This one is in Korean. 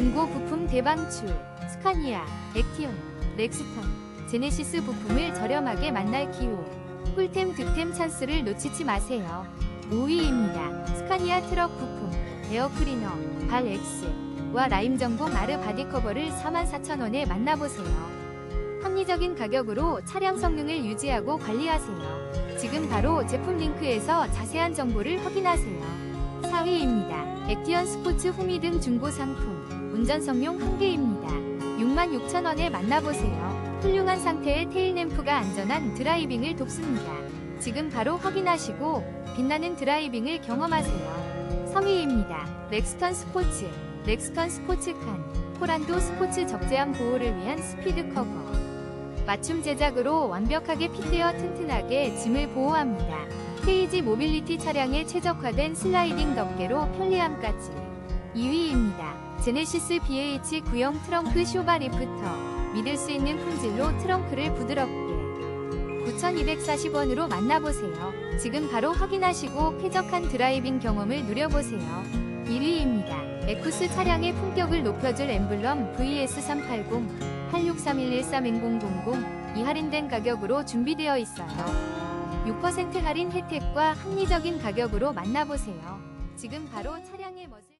중고 부품 대방출 스카니아, 액티온, 렉스턴, 제네시스 부품을 저렴하게 만날 기호 꿀템 득템 찬스를 놓치지 마세요. 5위입니다. 스카니아 트럭 부품 에어클리너 발 X와 라임 전공 아르 바디 커버를 44,000원에 만나보세요. 합리적인 가격으로 차량 성능을 유지하고 관리하세요. 지금 바로 제품 링크에서 자세한 정보를 확인하세요. 4위입니다. 액티언 스포츠 후미 등 중고 상품 운전성용 한 개입니다. 66,000원에 만나보세요. 훌륭한 상태의 테일램프가 안전한 드라이빙을 돕습니다. 지금 바로 확인하시고 빛나는 드라이빙을 경험하세요. 3위입니다. 렉스턴 스포츠 렉스턴 스포츠칸 포란도 스포츠 적재함 보호를 위한 스피드 커버 맞춤 제작으로 완벽하게 핏되어 튼튼하게 짐을 보호합니다. 케이지 모빌리티 차량에 최적화된 슬라이딩 덮개로 편리함까지 2위입니다. 제네시스 BH 구형 트렁크 쇼바 리프터 믿을 수 있는 품질로 트렁크를 부드럽게 9,240원으로 만나보세요. 지금 바로 확인하시고 쾌적한 드라이빙 경험을 누려보세요. 1위입니다. 에쿠스 차량의 품격을 높여줄 엠블럼 VS380 8631130000 이 할인된 가격으로 준비되어 있어요. 6% 할인 혜택과 합리적인 가격으로 만나보세요. 지금 바로 차량의 멋을